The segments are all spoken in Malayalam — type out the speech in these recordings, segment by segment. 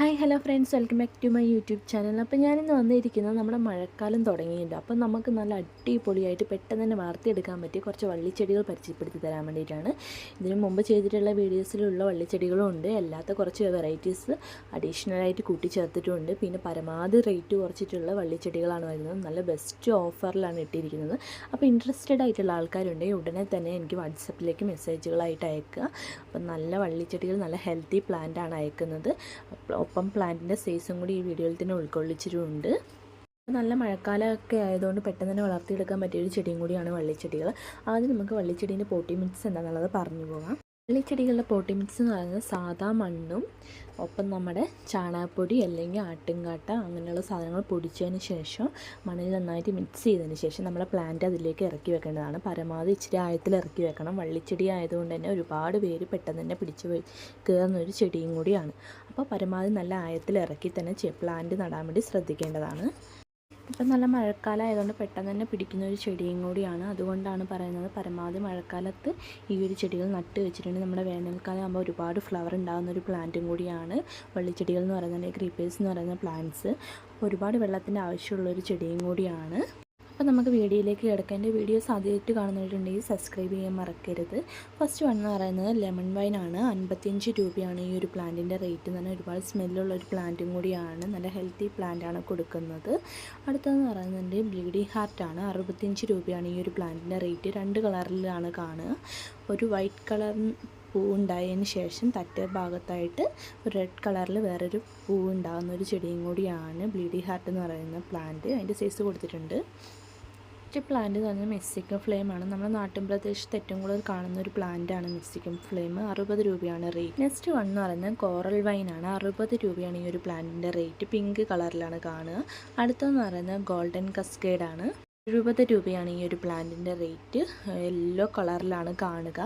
Hi hello friends welcome back to my YouTube channel അപ്പോൾ ഞാനിന്ന് വന്നിരിക്കുന്നത് നമ്മുടെ മഴക്കാലം തുടങ്ങിയിട്ടുണ്ട്. അപ്പോൾ നമുക്ക് നല്ല അടിപൊളിയായിട്ട് പെട്ടെന്ന് തന്നെ വളർത്തിയെടുക്കാൻ പറ്റിയ കുറച്ച് വള്ളിച്ചെടികൾ പരിചയപ്പെടുത്തി തരാൻ വേണ്ടിയിട്ടാണ്. ഇതിനു മുമ്പ് ചെയ്തിട്ടുള്ള വീഡിയോസിലുള്ള വള്ളിച്ചെടികളും ഉണ്ട്. അല്ലാത്ത കുറച്ച് വെറൈറ്റീസ് അഡീഷണലായിട്ട് കൂട്ടിച്ചേർത്തിട്ടുണ്ട്. പിന്നെ പരമാവധി റേറ്റ് കുറച്ചിട്ടുള്ള വള്ളിച്ചെടികളാണ് വരുന്നത്. നല്ല ബെസ്റ്റ് ഓഫറിലാണ് ഇട്ടിരിക്കുന്നത്. അപ്പോൾ ഇൻട്രസ്റ്റഡ് ആയിട്ടുള്ള ആൾക്കാരുണ്ടെങ്കിൽ ഉടനെ തന്നെ എനിക്ക് വാട്സപ്പിലേക്ക് മെസ്സേജുകളായിട്ട് അയക്കുക. അപ്പം നല്ല വള്ളിച്ചെടികൾ നല്ല ഹെൽത്തി പ്ലാന്റ് ആണ് അയക്കുന്നത്. ഒപ്പം പ്ലാന്റിന്റെ സൈസും കൂടി ഈ വീഡിയോയിൽ തന്നെ ഉൾക്കൊള്ളിച്ചിട്ടുണ്ട്. നല്ല മഴക്കാലമൊക്കെ ആയതുകൊണ്ട് പെട്ടെന്ന് തന്നെ വളർത്തിയെടുക്കാൻ പറ്റിയൊരു ചെടിയും കൂടിയാണ് വള്ളിച്ചെടികൾ. ആദ്യം നമുക്ക് വള്ളിച്ചെടീന്റെ പോട്ടി മിക്സ് എന്താണെന്നുള്ളത് പറഞ്ഞു പോകാം. വള്ളിച്ചെടികളുടെ പോട്ടി മിക്സ് എന്ന് പറയുന്നത് സാധാ മണ്ണും ഒപ്പം നമ്മുടെ ചാണകപ്പൊടി അല്ലെങ്കിൽ ആട്ടുംകാട്ട അങ്ങനെയുള്ള സാധനങ്ങൾ പൊടിച്ചതിന് ശേഷം മണ്ണിൽ നന്നായിട്ട് മിക്സ് ചെയ്തതിന് ശേഷം നമ്മളെ പ്ലാന്റ് അതിലേക്ക് ഇറക്കി വെക്കേണ്ടതാണ്. പരമാവധി ഇച്ചിരി ആയത്തിൽ ഇറക്കി വെക്കണം. വള്ളിച്ചെടി ആയതുകൊണ്ട് തന്നെ ഒരുപാട് പേര് പെട്ടെന്ന് തന്നെ പിടിച്ച് കയറുന്നൊരു ചെടിയും കൂടിയാണ്. അപ്പോൾ പരമാവധി നല്ല ആയത്തിൽ ഇറക്കി തന്നെ പ്ലാന്റ് നടാൻ വേണ്ടി ശ്രദ്ധിക്കേണ്ടതാണ്. ഇപ്പം നല്ല മഴക്കാലം ആയതുകൊണ്ട് പെട്ടെന്ന് തന്നെ പിടിക്കുന്ന ഒരു ചെടിയും കൂടിയാണ്. അതുകൊണ്ടാണ് പറയുന്നത് പരമാവധി മഴക്കാലത്ത് ഈ ഒരു ചെടികൾ നട്ട് വെച്ചിട്ടുണ്ടെങ്കിൽ നമ്മുടെ വേനൽക്കാലം ആകുമ്പോൾ ഒരുപാട് ഫ്ലവർ ഉണ്ടാകുന്ന ഒരു പ്ലാന്റും കൂടിയാണ്. വള്ളിച്ചെടികൾ എന്ന് പറയുന്നത് ക്രീപ്പേഴ്സ് എന്ന് പറയുന്ന പ്ലാന്റ്സ് ഒരുപാട് വെള്ളത്തിന്റെ ആവശ്യമുള്ള ഒരു ചെടിയും കൂടിയാണ്. അപ്പോൾ നമുക്ക് വീഡിയോയിലേക്ക് കിടക്കാം എന്റെ വീഡിയോസ് ആദ്യമായിട്ട് കാണുന്നവരുണ്ടെങ്കിൽ സബ്സ്ക്രൈബ് ചെയ്യാൻ മറക്കരുത്. ഫസ്റ്റ് വൺ എന്ന് പറയുന്നത് ലെമൺ വൈൻ ആണ്. അൻപത്തിയഞ്ച് രൂപയാണ് ഈ ഒരു പ്ലാന്റിന്റെ റേറ്റ് തന്നെ ഒരുപാട് സ്മെല്ലുള്ള ഒരു പ്ലാന്റും കൂടിയാണ്. നല്ല ഹെൽത്തി പ്ലാന്റാണ് കൊടുക്കുന്നത്. അടുത്തതെന്ന് പറയുന്നത് ബ്ലീഡി ഹാർട്ട് ആണ്. അറുപത്തിയഞ്ച് രൂപയാണ് ഈ ഒരു പ്ലാന്റിന്റെ റേറ്റ് രണ്ട് കളറിലാണ് കാണുക. ഒരു വൈറ്റ് കളർ പൂ ഉണ്ടായതിന് ശേഷം തറ്റ ഭാഗത്തായിട്ട് ഒരു റെഡ് കളറിൽ വേറൊരു പൂ ഉണ്ടാകുന്ന ഒരു ചെടിയും കൂടിയാണ് ബ്ലീഡി ഹാർട്ട് എന്ന് പറയുന്ന പ്ലാന്റ് അതിന്റെ സൈസ് കൊടുത്തിട്ടുണ്ട്. നെക്സ്റ്റ് പ്ലാന്റ് എന്ന് പറഞ്ഞാൽ മെസ്സിക്കൻ ഫ്ലെയിമാണ് നമ്മുടെ നാട്ടിൻ പ്രദേശത്ത് ഏറ്റവും കൂടുതൽ കാണുന്ന ഒരു പ്ലാന്റ് ആണ് മെക്സിക്കൻ ഫ്ലെയിം അറുപത് രൂപയാണ് റേറ്റ് നെക്സ്റ്റ് വൺ എന്ന് പറയുന്നത് കോറൽ ആണ്. അറുപത് രൂപയാണ് ഈ ഒരു പ്ലാന്റിന്റെ റേറ്റ് പിങ്ക് കളറിലാണ് കാണുക. അടുത്തെന്ന് പറയുന്നത് ഗോൾഡൻ കസ്കേഡ് ആണ്. എഴുപത് രൂപയാണ് ഈ ഒരു പ്ലാന്റിന്റെ റേറ്റ്. യെല്ലോ കളറിലാണ് കാണുക.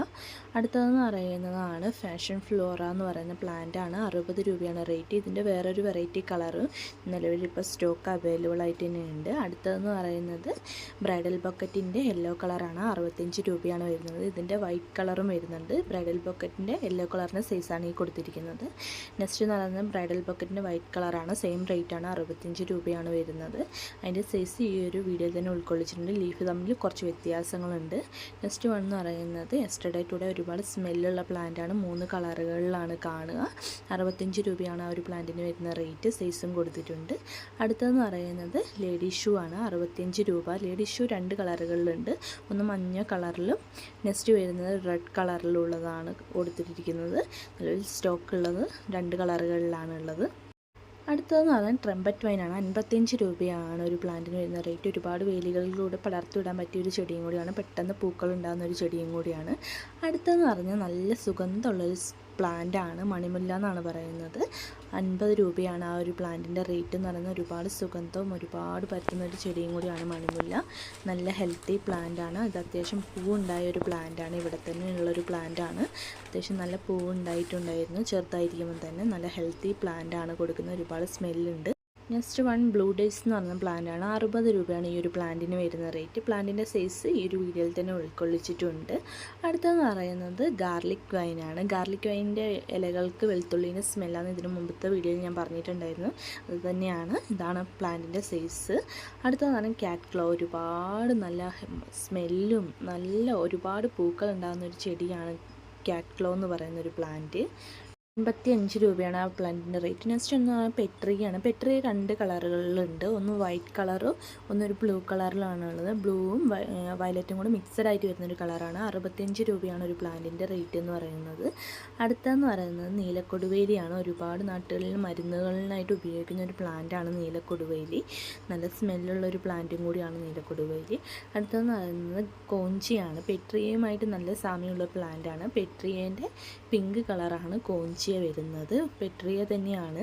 അടുത്തതെന്ന് പറയുന്നതാണ് ഫാഷൻ ഫ്ലോറ എന്ന് പറയുന്ന പ്ലാന്റാണ്. അറുപത് രൂപയാണ് റേറ്റ്. ഇതിന്റെ വേറൊരു വെറൈറ്റി കളറ് നിലവിൽ ഇപ്പോൾ സ്റ്റോക്ക് അവൈലബിൾ ആയിട്ട് തന്നെ ഉണ്ട്. അടുത്തതെന്ന് പറയുന്നത് ബ്രൈഡൽ ബക്കറ്റിന്റെ യെല്ലോ കളറാണ്. അറുപത്തഞ്ച് രൂപയാണ് വരുന്നത്. ഇതിന്റെ വൈറ്റ് കളറും വരുന്നുണ്ട്. ബ്രൈഡൽ ബക്കറ്റിന്റെ യെല്ലോ കളറിന്റെ സൈസാണ് ഈ കൊടുത്തിരിക്കുന്നത്. നെക്സ്റ്റ് എന്ന് പറയുന്നത് ബ്രൈഡൽ ബക്കറ്റിന്റെ വൈറ്റ് കളറാണ്. സെയിം റേറ്റ് ആണ് അറുപത്തഞ്ച് രൂപയാണ് വരുന്നത്. അതിന്റെ സൈസ് ഈ ഒരു വീഡിയോ തന്നെ ഉൾക്കൊള്ളിച്ചിട്ടുണ്ട് ലീഫ് തമ്മിൽ കുറച്ച് വ്യത്യാസങ്ങളുണ്ട്. നെക്സ്റ്റ് വൺ എന്ന് പറയുന്നത് എസ്റ്റർഡേ ടുഡേ ഒരുപാട് സ്മെല്ലുള്ള പ്ലാന്റാണ് മൂന്ന് കളറുകളിലാണ് കാണുക. അറുപത്തഞ്ച് രൂപയാണ് ആ ഒരു പ്ലാന്റിന് വരുന്ന റേറ്റ് സൈസും കൊടുത്തിട്ടുണ്ട്. അടുത്തതെന്ന് പറയുന്നത് ലേഡി ഷൂ ആണ്. അറുപത്തിയഞ്ച് രൂപ. ലേഡി ഷൂ രണ്ട് കളറുകളിലുണ്ട്. ഒന്ന് മഞ്ഞ കളറിലും നെക്സ്റ്റ് വരുന്നത് റെഡ് കളറിലുള്ളതാണ് കൊടുത്തിട്ടിരിക്കുന്നത് നിലവിൽ സ്റ്റോക്ക് ഉള്ളത്. രണ്ട് കളറുകളിലാണ് ഉള്ളത് അടുത്തതെന്ന് പറഞ്ഞാൽ ട്രംപറ്റ് വൈനാണ് അൻപത്തിയഞ്ച് രൂപയാണ് ഒരു പ്ലാന്റിന് വരുന്ന റേറ്റ് ഒരുപാട് വേലികളിലൂടെ പടർത്തിവിടാൻ പറ്റിയ ഒരു ചെടിയും കൂടിയാണ്. പെട്ടെന്ന് പൂക്കൾ ഉണ്ടാകുന്ന ഒരു ചെടിയും കൂടിയാണ്. അടുത്തതെന്ന് പറഞ്ഞാൽ നല്ല സുഗന്ധമുള്ളൊരു പ്ലാന്റാണ് മണിമുല്ല എന്നാണ് പറയുന്നത്. അൻപത് രൂപയാണ് ആ ഒരു പ്ലാന്റിന്റെ റേറ്റ് എന്ന് പറയുന്നത്. ഒരുപാട് സുഗന്ധവും ഒരുപാട് പറ്റുന്ന ഒരു ചെടിയും കൂടിയാണ് മണിമുല്ല. നല്ല ഹെൽത്തി പ്ലാന്റാണ്. ഇത് അത്യാവശ്യം പൂവുണ്ടായ ഒരു പ്ലാന്റാണ്. ഇവിടെ തന്നെ ഉള്ളൊരു പ്ലാന്റാണ്. അത്യാവശ്യം നല്ല പൂവുണ്ടായിട്ടുണ്ടായിരുന്നു. ചെറുതായിരിക്കുമ്പോൾ തന്നെ നല്ല ഹെൽത്തി പ്ലാന്റാണ് കൊടുക്കുന്നത് കൊടുക്കുന്ന. ഒരുപാട് സ്മെല്ലുണ്ട്. നെക്സ്റ്റ് വൺ ബ്ലൂ ഡേയ്സ് എന്ന് പറഞ്ഞ പ്ലാന്റാണ് അറുപത് രൂപയാണ് ഈ ഒരു പ്ലാന്റിന് വരുന്ന റേറ്റ് പ്ലാന്റിന്റെ സൈസ് ഈ ഒരു വീഡിയോയിൽ തന്നെ ഉൾക്കൊള്ളിച്ചിട്ടുണ്ട്. അടുത്തതെന്ന് പറയുന്നത് ഗാർലിക് വൈനാണ് ഗാർലിക് വൈനിന്റെ ഇലകൾക്ക് വെളുത്തുള്ളിന്റെ സ്മെല്ലാണ് ഇതിന് മുമ്പത്തെ വീഡിയോയിൽ ഞാൻ പറഞ്ഞിട്ടുണ്ടായിരുന്നു. അത് തന്നെയാണ്. ഇതാണ് പ്ലാന്റിന്റെ സൈസ് അടുത്തതെന്ന് പറഞ്ഞാൽ ക്യാറ്റ് ക്ലോ ഒരുപാട് നല്ല സ്മെല്ലും നല്ല ഒരുപാട് പൂക്കൾ ഉണ്ടാകുന്ന ഒരു ചെടിയാണ് ക്യാറ്റ് ക്ലോ എന്ന് പറയുന്ന ഒരു പ്ലാന്റ് അൻപത്തി അഞ്ച് രൂപയാണ് ആ പ്ലാന്റിന്റെ റേറ്റ് നെക്സ്റ്റ് ഒന്ന് പെട്രിയാണ്. പെട്രി രണ്ട് കളറുകളിലുണ്ട്. ഒന്ന് വൈറ്റ് കളറും ഒന്നൊരു ബ്ലൂ കളറിലാണ് ഉള്ളത് ബ്ലൂവും വയലറ്റും കൂടെ മിക്സഡ് ആയിട്ട് വരുന്നൊരു കളറാണ് അറുപത്തിയഞ്ച് രൂപയാണ് ഒരു പ്ലാന്റിന്റെ റേറ്റ് എന്ന് പറയുന്നത്. അടുത്തെന്ന് പറയുന്നത് നീലക്കൊടുവേലിയാണ്. ഒരുപാട് നാട്ടുകളിൽ മരുന്നുകളിലായിട്ട് ഉപയോഗിക്കുന്ന ഒരു പ്ലാന്റാണ് നീലക്കൊടുവേലി. നല്ല സ്മെല്ലുള്ള ഒരു പ്ലാന്റും കൂടിയാണ് നീലക്കൊടുവേലി. അടുത്തെന്ന് പറയുന്നത് കോഞ്ചിയാണ്. പെട്രിയയുമായിട്ട് നല്ല സാമ്യമുള്ള പ്ലാന്റാണ് പെട്രിയേന്റെ പിങ്ക് കളറാണ് കോഞ്ചി. പീച്ചിയ വരുന്നത്. പെട്രിയ തന്നെയാണ്.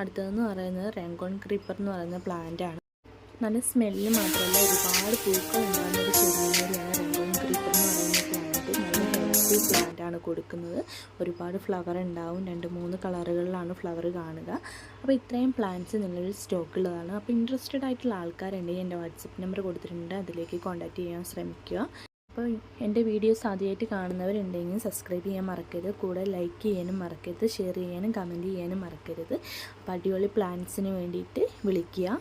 അടുത്തതെന്ന് പറയുന്നത് റെങ്കോൺ ക്രീപ്പർ എന്ന് പറയുന്ന പ്ലാന്റ് ആണ്. നല്ല സ്മെല്ല് മാത്രമല്ല ഒരുപാട് പൂക്കൾ ഉണ്ടാകുന്ന ഒരു ചെടിയും കൂടിയാണ് റെങ്കോൺ ക്രീപ്പർ എന്ന് പറയുന്ന പ്ലാന്റ് നല്ല ഹെൽത്തി പ്ലാന്റ് ആണ് കൊടുക്കുന്നത്. ഒരുപാട് ഫ്ലവർ ഉണ്ടാവും. രണ്ട് മൂന്ന് കളറുകളിലാണ് ഫ്ലവർ കാണുക. അപ്പോൾ ഇത്രയും പ്ലാന്റ്സ് നിലവിൽ സ്റ്റോക്ക് ഉള്ളതാണ്. അപ്പോൾ ഇൻട്രസ്റ്റഡ് ആയിട്ടുള്ള ആൾക്കാരുണ്ടെങ്കിൽ എന്റെ വാട്സപ്പ് നമ്പർ കൊടുത്തിട്ടുണ്ട്. അതിലേക്ക് കോൺടാക്റ്റ് ചെയ്യാൻ ശ്രമിക്കുക. അപ്പോൾ എന്റെ വീഡിയോസ് ആദ്യമായിട്ട് കാണുന്നവരുണ്ടെങ്കിൽ സബ്സ്ക്രൈബ് ചെയ്യാൻ മറക്കരുത്. കൂടെ ലൈക്ക് ചെയ്യാനും മറക്കരുത്. ഷെയർ ചെയ്യാനും കമന്റ് ചെയ്യാനും മറക്കരുത്. അപ്പോൾ അടിപൊളി പ്ലാൻസിന് വേണ്ടിയിട്ട് വിളിക്കുക.